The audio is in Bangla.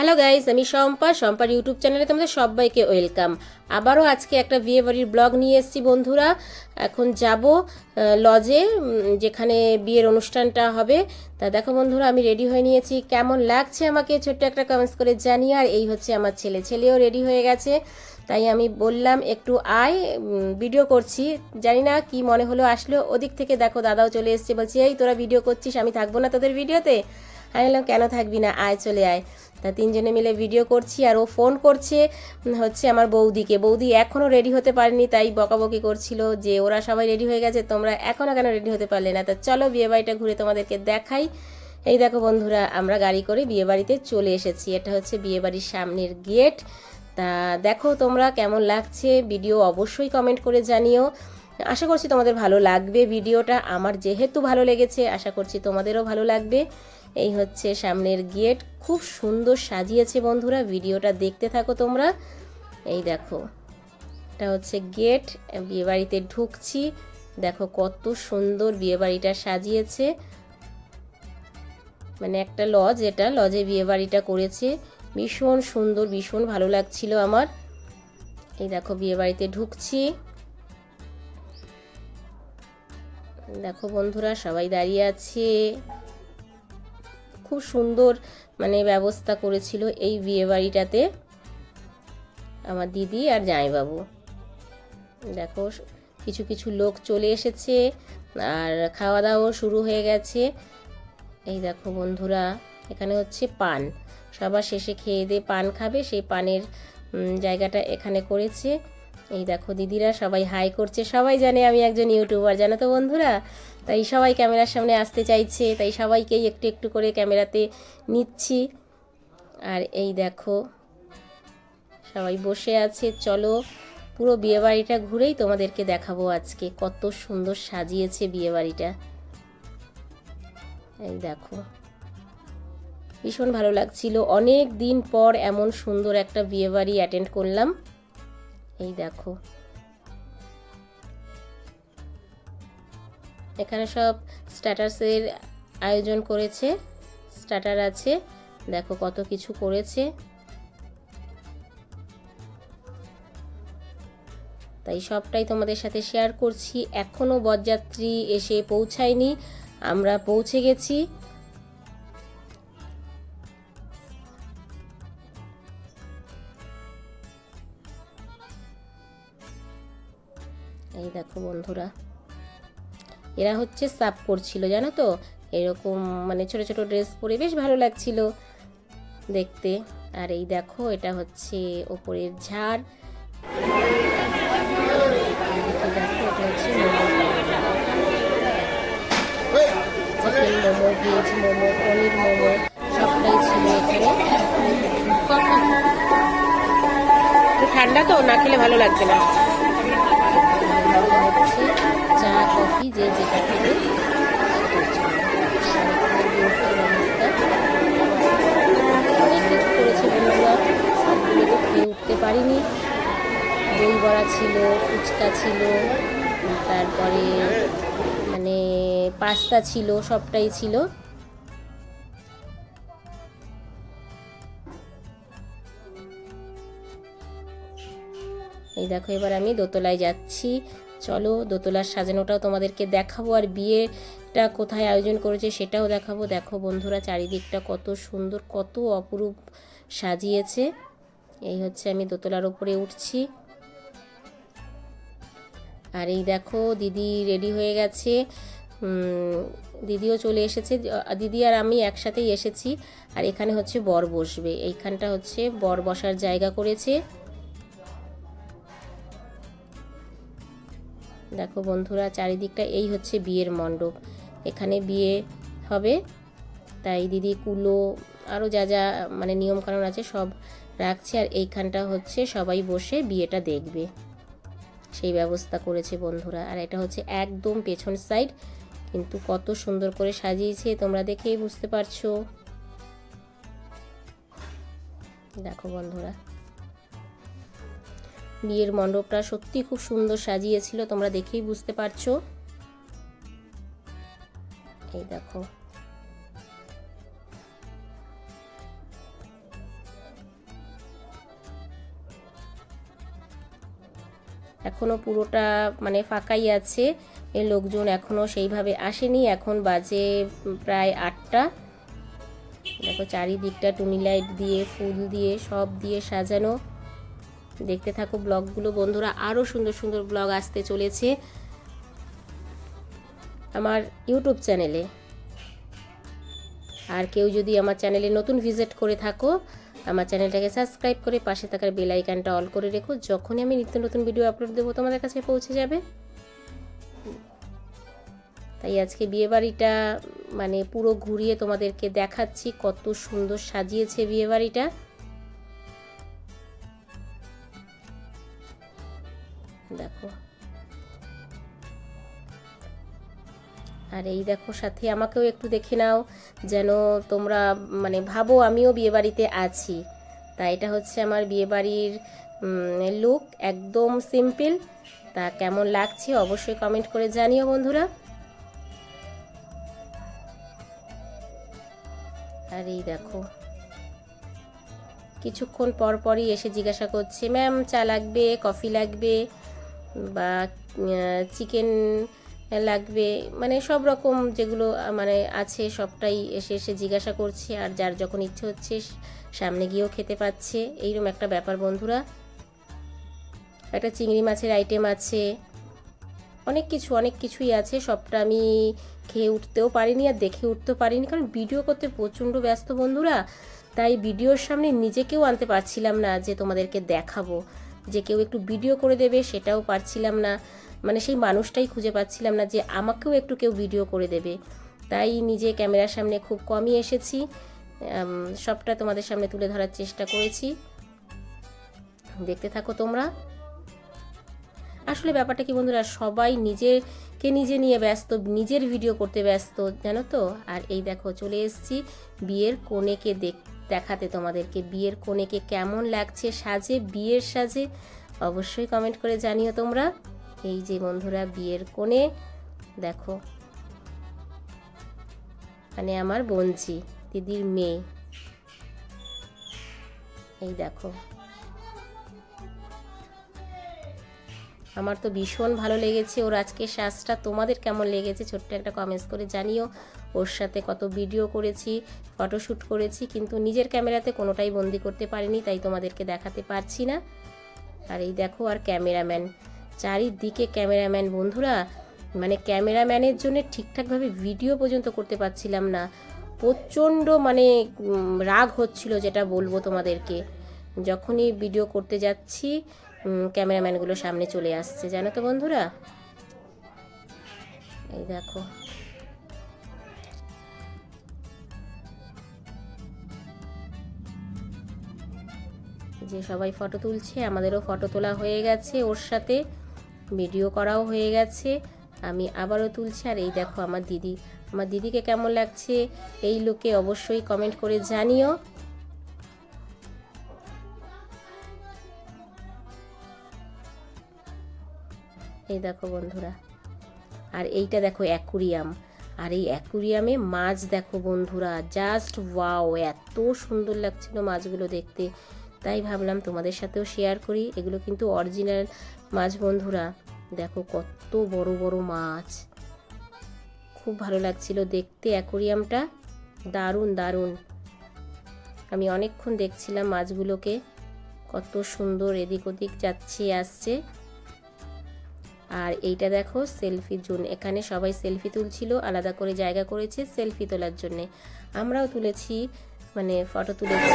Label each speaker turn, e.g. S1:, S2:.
S1: হ্যালো গাইস আমি শম্পা। শম্পার ইউটিউব চ্যানেলে তোমাদের সবাইকে ওয়েলকাম আবারও আজকে একটা বিয়ে বাড়ির ব্লগ নিয়ে এসেছি, বন্ধুরা। এখন যাব লজে যেখানে বিয়ের অনুষ্ঠানটা হবে। তা দেখো, বন্ধুরা, আমি রেডি হয়ে নিয়েছি। কেমন লাগছে আমাকে? ছোট্ট একটা কমেন্টস করে জানিয়ে আর এই হচ্ছে আমার ছেলে। ছেলেও রেডি হয়ে গেছে। তাই আমি বললাম, একটু আয় ভিডিও করছি। জানি না কি মনে হলো, আসলো। ওদিক থেকে দেখো, দাদাও চলে এসছে। বলছি, এই, তোরা ভিডিও করছিস? আমি থাকব না তোদের ভিডিওতে আমি বললাম কেন থাকবি না? আয়, চলে আয়। তা তিনজনে মিলে ভিডিও করছি আর ও ফোন করছে হচ্ছে আমার বৌদিকে। বৌদি এখনও রেডি হতে পারেনি, তাই বকাবকি করছিল যে ওরা সবাই রেডি হয়ে গেছে, তোমরা এখনও কেন রেডি হতে পারলে না? তা চলো বিয়ে বাড়িটা ঘুরে তোমাদেরকে দেখাই। এই দেখো বন্ধুরা, আমরা গাড়ি করে বিয়ে বাড়িতে চলে এসেছি। এটা হচ্ছে বিয়ে বাড়ির সামনের গেট তা দেখো তোমরা কেমন লাগছে? ভিডিও অবশ্যই কমেন্ট করে জানিও। আশা করছি তোমাদের ভালো লাগবে। ভিডিওটা আমার যেহেতু ভালো লেগেছে, আশা করছি তোমাদেরও ভালো লাগবে। এই হচ্ছে সামনের গেট। খুব সুন্দর সাজিয়েছে বন্ধুরা, ভিডিওটা দেখতে থাকো তোমরা। এই দেখো, এটা হচ্ছে গেট, বিয়েবাড়িতে ঢুকছি। দেখো কত সুন্দর বিয়েবাড়িটা সাজিয়েছে। মানে একটা লজ এটা, লজে বিয়েবাড়িটা করেছে। ভীষণ সুন্দর, ভীষণ ভালো লাগছিল আমার। এই দেখো বিয়েবাড়িতে ঢুকছি। দেখো বন্ধুরা, সবাই দাঁড়িয়ে আছে। খুব সুন্দর মানে ব্যবস্থা করেছিল এই বিয়ে বাড়িটাতে আমার দিদি আর জামাইবাবু। দেখো, কিছু কিছু লোক চলে এসেছে আর খাওয়া দাওয়া শুরু হয়ে গেছে। এই দেখো বন্ধুরা, এখানে হচ্ছে পান। সবার শেষে খেয়ে দিয়ে পান খাবে, সেই পানের জায়গাটা এখানে করেছে। এই দেখো দিদিরা সবাই হাই করছে। সবাই জানে আমি একজন ইউটিউবার, জানো তো বন্ধুরা? তাই সবাই ক্যামেরার সামনে আসতে চাইছে, তাই সবাইকেই একটু একটু করে ক্যামেরাতে নিচ্ছি। আর এই দেখো, সবাই বসে আছে। চলো, পুরো বিয়েবাড়িটা ঘুরেই তোমাদেরকে দেখাবো আজকে। কত সুন্দর সাজিয়েছে বিয়েবাড়িটা। এই দেখো, ভীষণ ভালো লাগছিল। অনেক দিন পর এমন সুন্দর একটা বিয়েবাড়ি অ্যাটেন্ড করলাম। এই দেখো। এখানে সব স্ট্যাটাসের আয়োজন করেছে স্টার্টার আছে, দেখো কত কিছু করেছে। তাই সবটাই তোমাদের সাথে শেয়ার করছি। এখনও বরযাত্রী এসে পৌঁছায়নি, আমরা পৌঁছে গেছি। এই দেখো বন্ধুরা। এরা হচ্ছে সাপ করছিল, জানো তো? এরকম মানে ছোট ছোট ড্রেস পরে বেশ ভালো লাগছিল দেখতে। আর এই দেখো, এটা হচ্ছে ওপরের ঝাড়। এটা হচ্ছে মোমো। ভেজ মোমো মোমো সবটাই ছিল ঠান্ডা তো, না খেলে ভালো লাগবে না। হচ্ছে চা কফি যে যেটা খেলে উঠতে পারিনি। দই বড়া ছিল, ফুচকা ছিল, তারপরে মানে পাস্তা ছিল, সবটাই ছিল। এই দেখো, এবার আমি দোতলায় যাচ্ছি। চলো, দোতলার সাজানোটাও তোমাদেরকে দেখাবো। আর বিয়েটা কোথায় আয়োজন করেছে সেটাও দেখাবো। দেখো বন্ধুরা, চারিদিকটা কত সুন্দর, কত অপরূপ সাজিয়েছে। এই হচ্ছে আমি দোতলার উপরে উঠছি। আর এই দেখো, দিদি রেডি হয়ে গেছে। দিদিও চলে এসেছে। দিদি আর আমি একসাথেই এসেছি। আর এখানে হচ্ছে বর বসবে। এইখানটা হচ্ছে বর বসার জায়গা করেছে। দেখো বন্ধুরা, চারিদিকটা এই হচ্ছে বিয়ের মণ্ডপ। এখানে বিয়ে হবে। তাই দিদি, কুলো আরও যা যা মানে নিয়মকানুন আছে সব রাখছে আর এইখানটা হচ্ছে সবাই বসে বিয়েটা দেখবে। সেই ব্যবস্থা করেছে বন্ধুরা। আর এটা হচ্ছে একদম পেছন সাইড, কিন্তু কত সুন্দর করে সাজিয়েছে, তোমরা দেখেই বুঝতে পারছ। দেখো বন্ধুরা বিয়ের মণ্ডপটা সত্যি খুব সুন্দর সাজিয়েছিল, তোমরা দেখেই বুঝতে পারছ। এই দেখো। এখনও পুরোটা মানে ফাঁকাই আছে, এ লোকজন এখনও সেইভাবে আসেনি, এখন বাজে প্রায় আটটা। দেখো চারিদিকটা টুনি লাইট দিয়ে, ফুল দিয়ে, সব দিয়ে সাজানো। দেখতে থাকো, ব্লগগুলো বন্ধুরা আরও সুন্দর সুন্দর ব্লগ আসতে চলেছে আমার ইউটিউব চ্যানেলে। আর কেউ যদি আমার চ্যানেলে নতুন ভিজিট করে থাকো, আমার চ্যানেলটাকে সাবস্ক্রাইব করে পাশে থাকার বেল আইকনটা অল করে রেখো, যখনই আমি নিত্য নতুন ভিডিও আপলোড দেবো তোমাদের কাছে পৌঁছে যাবে। তাই আজকে বিয়েবাড়িটা মানে পুরো ঘুরিয়ে তোমাদেরকে দেখাচ্ছি, কত সুন্দর সাজিয়েছে বিয়েবাড়িটা দেখো। আর এই দেখো সাথে, আমাকেও একটু দেখে নাও যেন তোমরা মানে ভাবো আমিও বিয়েবাড়িতে আছি। তা এটা হচ্ছে আমার বিয়েবাড়ির লুক একদম সিম্পল তা কেমন লাগছে অবশ্যই কমেন্ট করে জানিও বন্ধুরা। আর এই দেখো, কিছুক্ষণ পর পরই এসে জিজ্ঞাসা করছে ম্যাম চা লাগবে? কফি লাগবে? বা চিকেন লাগবে মানে সব রকম যেগুলো মানে আছে, সবটাই এসে এসে জিজ্ঞাসা করছে, আর যার যখন ইচ্ছে হচ্ছে সামনে গিয়েও খেতে পাচ্ছে। এইরকম একটা ব্যাপার বন্ধুরা। একটা চিংড়ি মাছের আইটেম আছে। অনেক কিছু, অনেক কিছুই আছে। সবটা আমি খেয়ে উঠতেও পারিনি আর দেখে উঠতেও পারিনি, কারণ ভিডিও করতে প্রচণ্ড ব্যস্ত বন্ধুরা। তাই ভিডিওর সামনে নিজেকেও আনতে পারছিলাম না যে তোমাদেরকে দেখাবো। যে কেউ একটু ভিডিও করে দেবে, সেটাও পারছিলাম না। মানে সেই মানুষটাই খুঁজে পাচ্ছিলাম না যে আমাকেও একটু কেউ ভিডিও করে দেবে। তাই নিজে ক্যামেরার সামনে খুব কমই এসেছি। সবটা তোমাদের সামনে তুলে ধরার চেষ্টা করেছি। দেখতে থাকো তোমরা। আসলে ব্যাপারটা কি বন্ধুরা, সবাই নিজেকে নিজে নিয়ে ব্যস্ত, নিজের ভিডিও করতে ব্যস্ত, জানো তো? আর এই দেখো, চলে এসেছি বিয়ের কনেকে দেখ দেখাতে তোমাদেরকে বিয়ের কোণেকে কেমন লাগছে, সাজে, বিয়ের সাজে, অবশ্যই কমেন্ট করে জানিও তোমরা। এই যে বন্ধুরা, বিয়ের কোণে দেখো। মানে আমার বঞ্চি, দিদির মেয়ে। এই দেখো। আমার তো ভীষণ ভালো লেগেছে। ওর আজকে সাজটা তোমাদের কেমন লেগেছে? ছোট্ট একটা কমেন্টস করে জানিও। ওর সাথে কত ভিডিও করেছি ফটোশ্যুট করেছি, কিন্তু নিজের ক্যামেরাতে কোনোটাই বন্দি করতে পারিনি, তাই তোমাদেরকে দেখাতে পারছি না। আর এই দেখো, আর ক্যামেরাম্যান। চারিদিকে ক্যামেরাম্যান। বন্ধুরা মানে ক্যামেরাম্যানের জন্য ঠিকঠাকভাবে ভিডিও পর্যন্ত করতে পারছিলাম না। প্রচণ্ড মানে রাগ হচ্ছিল, যেটা বলব তোমাদেরকে। যখনই ভিডিও করতে যাচ্ছি ক্যামেরাম্যানগুলো সামনে চলে আসছে, জানো তো বন্ধুরা? এই দেখো। যে সবাই ফটো তুলছে, আমাদেরও ফটো তোলা হয়ে গেছে ওর সাথে, ভিডিও করাও হয়ে গেছে, আমি আবারও তুলছি। আর এই দেখো আমার দিদি, আমার দিদিকে কেমন লাগছে? এই লোকে অবশ্যই কমেন্ট করে জানিও। এই দেখো বন্ধুরা। আর এইটা দেখো অ্যাকুরিয়াম। আর এই অ্যাকুরিয়ামে মাছ দেখো বন্ধুরা জাস্ট ওয়াও এত সুন্দর লাগছিল মাছগুলো দেখতে। তাই ভাবলাম তোমাদের সাথেও শেয়ার করি। এগুলো কিন্তু অরিজিনাল মাছ বন্ধুরা। দেখো কত বড় বড় মাছ। খুব ভালো লাগছিল দেখতে অ্যাকোরিয়ামটা। দারুণ দারুণ। আমি অনেকক্ষণ দেখছিলাম মাছগুলোকে। কত সুন্দর এদিক ওদিক যাচ্ছে, আসছে। আর এইটা দেখো, সেলফি জোন। এখানে সবাই সেলফি তুলছিল, আলাদা করে জায়গা করেছে সেলফি তোলার জন্যে। আমরাও তুলেছি মানে ফটো তুলেছি।